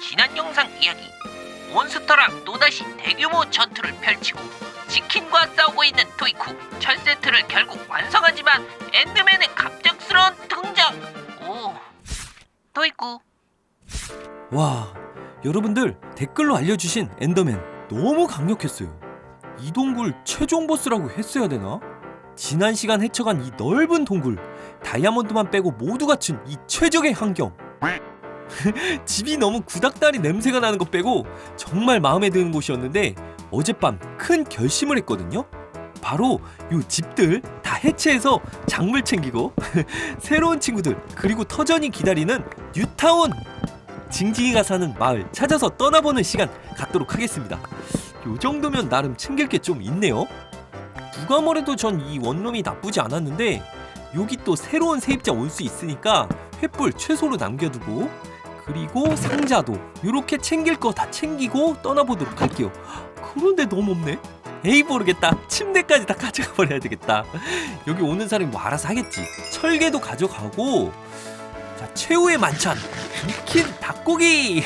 지난 영상 이야기 몬스터랑 또다시 대규모 전투를 펼치고 치킨과 싸우고 있는 토이쿠 철세트를 결국 완성하지만 엔드맨의 갑작스러운 등장 오 토이쿠 와, 여러분들 댓글로 알려주신 엔더맨 너무 강력했어요. 이 동굴 최종 보스라고 했어야 되나? 지난 시간 헤쳐간 이 넓은 동굴, 다이아몬드만 빼고 모두 갖춘 이 최적의 환경. 집이 너무 구닥다리 냄새가 나는 것 빼고 정말 마음에 드는 곳이었는데 어젯밤 큰 결심을 했거든요. 바로 요 집들 다 해체해서 작물 챙기고 새로운 친구들 그리고 터전이 기다리는 뉴타운 징징이가 사는 마을 찾아서 떠나보는 시간 갖도록 하겠습니다. 요 정도면 나름 챙길 게 좀 있네요. 누가 뭐래도 전 이 원룸이 나쁘지 않았는데 여기 또 새로운 세입자 올 수 있으니까 횃불 최소로 남겨두고 그리고 상자도 이렇게 챙길 거 다 챙기고 떠나보도록 할게요. 그런데 너무 없네. 에이 모르겠다. 침대까지 다 가져가 버려야 되겠다. 여기 오는 사람이 뭐 알아서 하겠지. 철개도 가져가고 자 최후의 만찬 익힌 닭고기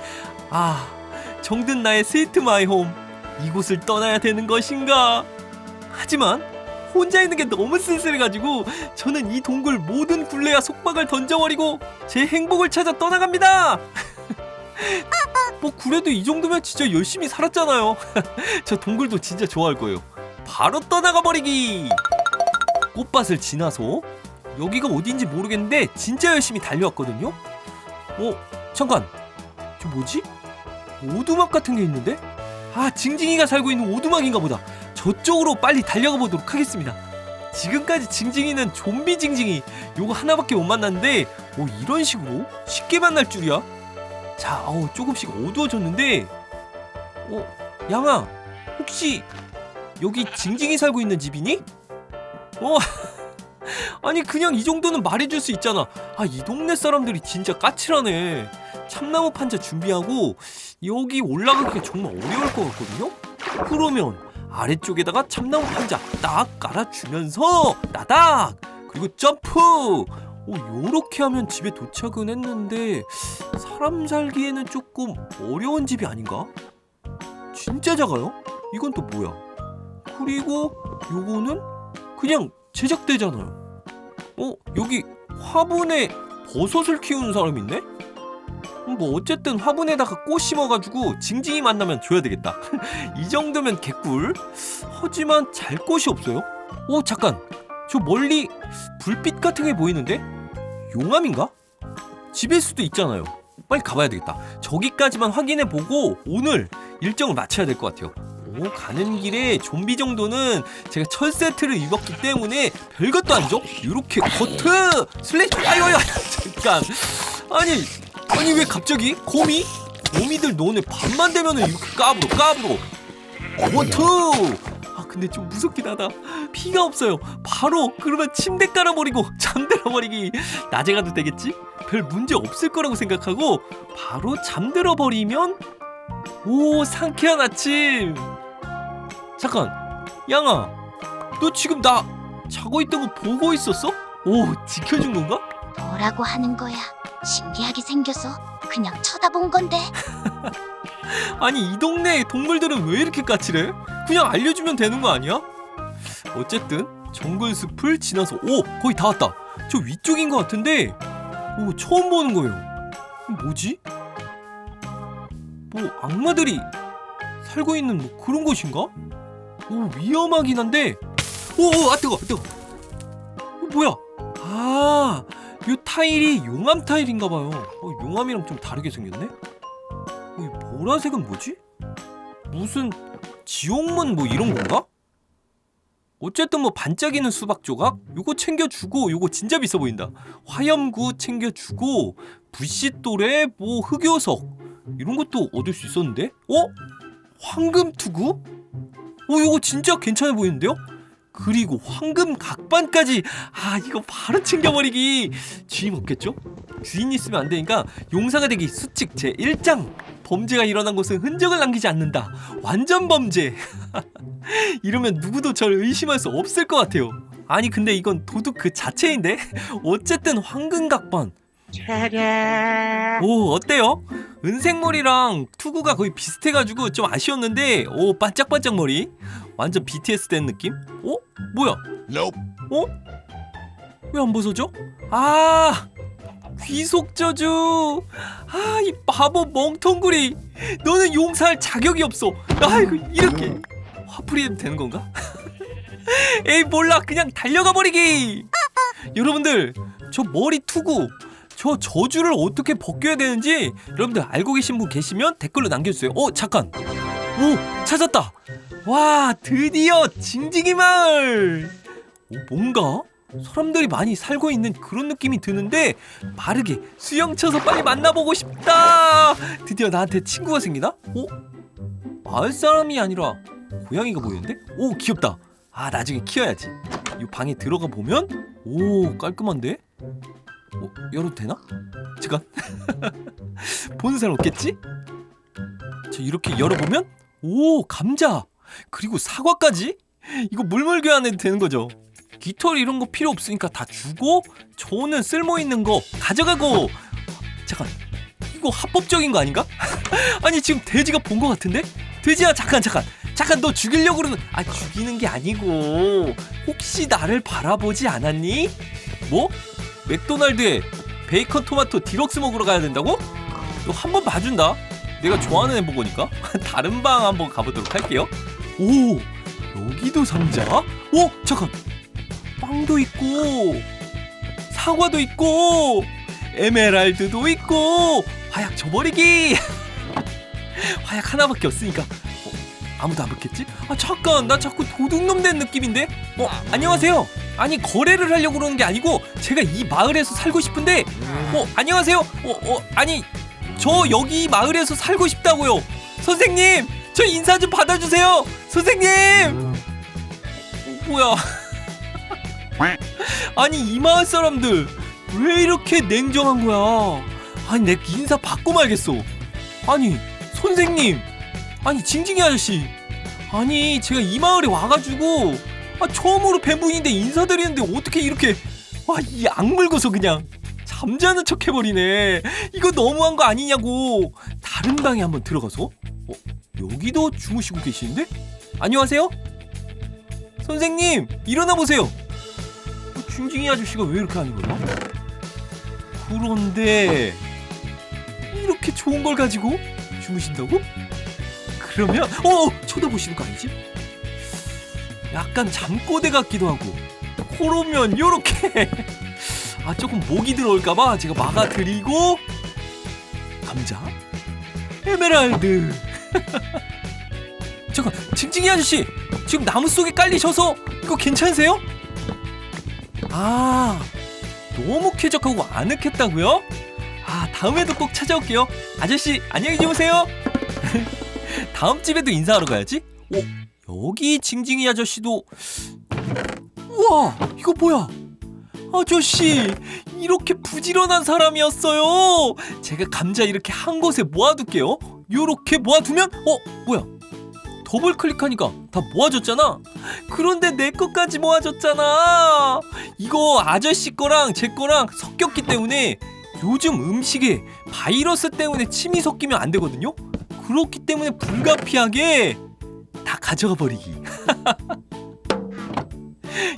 아 정든 나의 스위트 마이 홈 이곳을 떠나야 되는 것인가 하지만 혼자 있는 게 너무 쓸쓸해가지고 저는 이 동굴 모든 굴레와 속박을 던져버리고 제 행복을 찾아 떠나갑니다 뭐 그래도 이 정도면 진짜 열심히 살았잖아요 저 동굴도 진짜 좋아할 거예요 바로 떠나가 버리기 꽃밭을 지나서 여기가 어딘지 모르겠는데 진짜 열심히 달려왔거든요. 어 잠깐 저 뭐지? 오두막 같은 게 있는데? 아 징징이가 살고 있는 오두막인가 보다. 저쪽으로 빨리 달려가 보도록 하겠습니다. 지금까지 징징이는 좀비 징징이 요거 하나밖에 못 만났는데 오 이런 식으로 쉽게 만날 줄이야? 자 어우 조금씩 어두워졌는데 어 양아 혹시 여기 징징이 살고 있는 집이니? 어 아니 그냥 이 정도는 말해줄 수 있잖아 아 이 동네 사람들이 진짜 까칠하네 참나무 판자 준비하고 여기 올라가기가 정말 어려울 것 같거든요 그러면 아래쪽에다가 참나무 판자 딱 깔아주면서 따닥 그리고 점프 오 요렇게 하면 집에 도착은 했는데 사람 살기에는 조금 어려운 집이 아닌가? 진짜 작아요? 이건 또 뭐야? 그리고 요거는 그냥 제작대잖아요. 어 여기 화분에 버섯을 키우는 사람 있네? 음, 뭐 어쨌든 화분에다가 꽃 심어가지고 징징이 만나면 줘야 되겠다. 이 정도면 개꿀. 하지만 잘 곳이 없어요. 오 잠깐 저 멀리 불빛 같은 게 보이는데 용암인가? 집일 수도 있잖아요. 빨리 가봐야 되겠다. 저기까지만 확인해 보고 오늘 일정을 맞춰야 될 것 같아요. 오 가는 길에 좀비 정도는 제가 철 세트를 입었기 때문에 별것도 아니죠? 이렇게 커트 슬레이 아이고 아이고 잠깐 아니 아니 왜 갑자기 거미 거미들 너네 밤만 되면은 이렇게 까불어 까불어. 커트 아 근데 좀 무섭긴 하다. 피가 없어요. 바로 그러면 침대 깔아버리고 잠들어 버리기. 낮에 가도 되겠지? 별 문제 없을 거라고 생각하고 바로 잠들어 버리면 오 상쾌한 아침. 잠깐 양아 너 지금 나 자고 있던 거 보고 있었어? 오 지켜준 건가? 뭐라고 하는 거야? 신기하게 생겨서 그냥 쳐다본 건데. 아니 이 동네 동물들은 왜 이렇게 까칠해? 그냥 알려주면 되는 거 아니야? 어쨌든 정글 숲을 지나서 오 거의 다 왔다 저 위쪽인 것 같은데 오 처음 보는 거예요 뭐지? 뭐 악마들이 살고 있는 뭐 그런 곳인가? 오 위험하긴 한데 오아 뜨거 뜨거 어, 뭐야 아 요 타일이 용암 타일인가 봐요 어, 용암이랑 좀 다르게 생겼네 어, 이 보라색은 뭐지? 무슨 지옥문 뭐 이런 건가? 어쨌든 뭐 반짝이는 수박 조각 요거 챙겨주고 요거 진짜 비싸 보인다 화염구 챙겨주고 부싯돌에 뭐 흑요석 이런 것도 얻을 수 있었는데 어? 황금 투구? 어 요거 진짜 괜찮아 보이는데요? 그리고 황금 각반까지. 아 이거 바로 챙겨버리기. 주인 없겠죠? 주인 있으면 안 되니까 용사가 되기 수칙 제 1장. 범죄가 일어난 곳은 흔적을 남기지 않는다. 완전 범죄. 이러면 누구도 절 의심할 수 없을 것 같아요. 아니 근데 이건 도둑 그 자체인데? 어쨌든 황금 각반 오 어때요? 은색머리랑 투구가 거의 비슷해가지고 좀 아쉬웠는데 오 반짝반짝 머리 완전 BTS 된 느낌? 어? 뭐야? 어? 왜 안 벗어져? 아 귀속 저주 아 이 바보 멍텅구리 너는 용서할 자격이 없어 아이고 이렇게 화풀이 해도 되는 건가? 에이 몰라 그냥 달려가 버리기 여러분들 저 머리 투구 저 저주를 어떻게 벗겨야 되는지 여러분들 알고 계신 분 계시면 댓글로 남겨주세요. 어 잠깐. 오 찾았다. 와 드디어 징징이 마을. 오 뭔가 사람들이 많이 살고 있는 그런 느낌이 드는데 빠르게 수영 쳐서 빨리 만나보고 싶다. 드디어 나한테 친구가 생기나? 오 마을 사람이 아니라 고양이가 보이는데? 오 귀엽다. 아 나중에 키워야지. 이 방에 들어가 보면 오 깔끔한데? 어, 열어도 되나? 잠깐 보는 사람 없겠지? 저 이렇게 열어보면 오 감자 그리고 사과까지 이거 물물 교환해도 되는 거죠 깃털 이런 거 필요 없으니까 다 주고 저는 쓸모 있는 거 가져가고 잠깐 이거 합법적인 거 아닌가? 아니 지금 돼지가 본 거 같은데? 돼지야 잠깐 잠깐 잠깐 너 죽이려고 그러는 아 죽이는 게 아니고 혹시 나를 바라보지 않았니? 뭐? 맥도날드에 베이컨 토마토 디럭스 먹으러 가야 된다고? 너 한 번 봐준다. 내가 좋아하는 햄버거니까. 다른 방 한번 가보도록 할게요. 오, 여기도 상자? 오, 잠깐. 빵도 있고, 사과도 있고, 에메랄드도 있고, 화약 줘버리기. 화약 하나밖에 없으니까. 어, 아무도 안 받겠지? 아 잠깐, 나 자꾸 도둑놈 된 느낌인데. 어, 안녕하세요. 아니 거래를 하려고 그러는 게 아니고 제가 이 마을에서 살고 싶은데 어 안녕하세요. 어, 어 아니 저 여기 마을에서 살고 싶다고요. 선생님 저 인사 좀 받아주세요. 선생님! 어, 뭐야. 아니 이 마을 사람들 왜 이렇게 냉정한 거야? 아니 내 인사 받고 말겠어. 아니 선생님. 아니 징징이 아저씨. 아니 제가 이 마을에 와가지고 아, 처음으로 뵌 분인데 인사드리는데 어떻게 이렇게 와 이 악물고서 그냥 잠자는 척 해버리네. 이거 너무한 거 아니냐고. 다른 방에 한번 들어가서? 어, 여기도 주무시고 계시는데? 안녕하세요? 선생님 일어나 보세요. 어, 중징이 아저씨가 왜 이렇게 하는 거야? 그런데 이렇게 좋은 걸 가지고 주무신다고? 그러면 어 쳐다보시는 거 아니지 약간 잠꼬대 같기도 하고. 코로면 요렇게. 아 조금 목이 들어올까봐 제가 막아드리고. 감자? 에메랄드. 잠깐 징징이 아저씨 지금 나무 속에 깔리셔서 이거 괜찮으세요? 아 너무 쾌적하고 아늑했다고요? 아 다음에도 꼭 찾아올게요. 아저씨 안녕히 주무세요. 다음 집에도 인사하러 가야지. 오 여기 징징이 아저씨도 우와 이거 뭐야? 아저씨 이렇게 부지런한 사람이었어요. 제가 감자 이렇게 한 곳에 모아둘게요. 요렇게 모아두면 어 뭐야? 더블 클릭하니까 다 모아졌잖아. 그런데 내 것까지 모아졌잖아. 이거 아저씨 거랑 제 거랑 섞였기 때문에 요즘 음식에 바이러스 때문에 침이 섞이면 안 되거든요? 그렇기 때문에 불가피하게 다 가져가 버리기.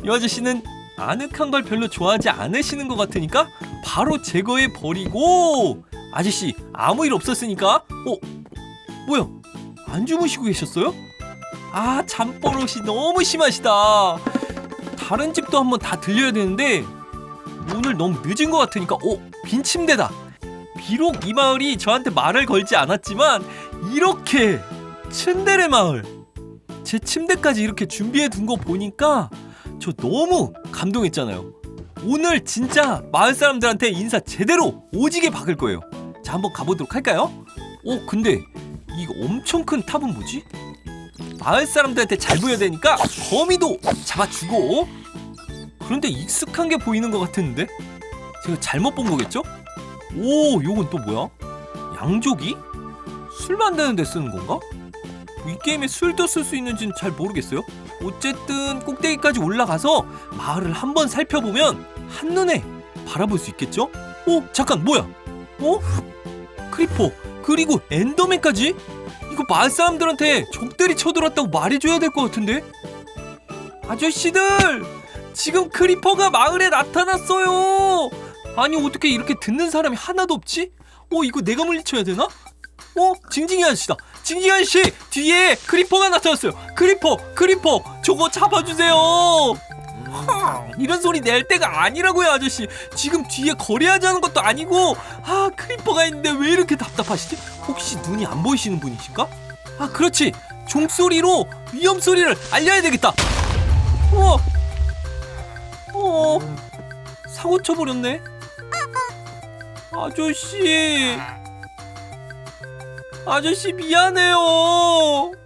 이 아저씨는 아늑한 걸 별로 좋아하지 않으시는 것 같으니까 바로 제거해 버리고 아저씨 아무 일 없었으니까 어 뭐야 안 주무시고 계셨어요? 아 잠버릇이 너무 심하시다. 다른 집도 한번 다 들려야 되는데 오늘 너무 늦은 것 같으니까 어 빈 침대다. 비록 이 마을이 저한테 말을 걸지 않았지만 이렇게 츤데레 마을 제 침대까지 이렇게 준비해 둔 거 보니까 저 너무 감동했잖아요. 오늘 진짜 마을 사람들한테 인사 제대로 오지게 박을 거예요. 자, 한번 가보도록 할까요? 오, 근데 이거 엄청 큰 탑은 뭐지? 마을 사람들한테 잘 보여야 되니까 거미도 잡아주고 그런데 익숙한 게 보이는 것 같았는데 제가 잘못 본 거겠죠? 오, 요건 또 뭐야? 양조기? 술 만드는 데 쓰는 건가? 이 게임에 술도 쓸 수 있는지는 잘 모르겠어요. 어쨌든 꼭대기까지 올라가서 마을을 한번 살펴보면 한눈에 바라볼 수 있겠죠? 어 잠깐 뭐야? 어? 크리퍼 그리고 엔더맨까지? 이거 마을 사람들한테 적들이 쳐들었다고 말해줘야 될 것 같은데? 아저씨들 지금 크리퍼가 마을에 나타났어요. 아니 어떻게 이렇게 듣는 사람이 하나도 없지? 어 이거 내가 물리쳐야 되나? 어? 징징이 아저씨다. 징징이 아저씨 뒤에 크리퍼가 나타났어요. 크리퍼 크리퍼 저거 잡아주세요. 하, 이런 소리 낼 때가 아니라고요 아저씨. 지금 뒤에 거래하자는 것도 아니고 아 크리퍼가 있는데 왜 이렇게 답답하시지? 혹시 눈이 안 보이시는 분이신가? 아 그렇지. 종소리로 위험 소리를 알려야 되겠다. 어, 어, 사고 쳐버렸네. 아저씨, 아저씨 미안해요.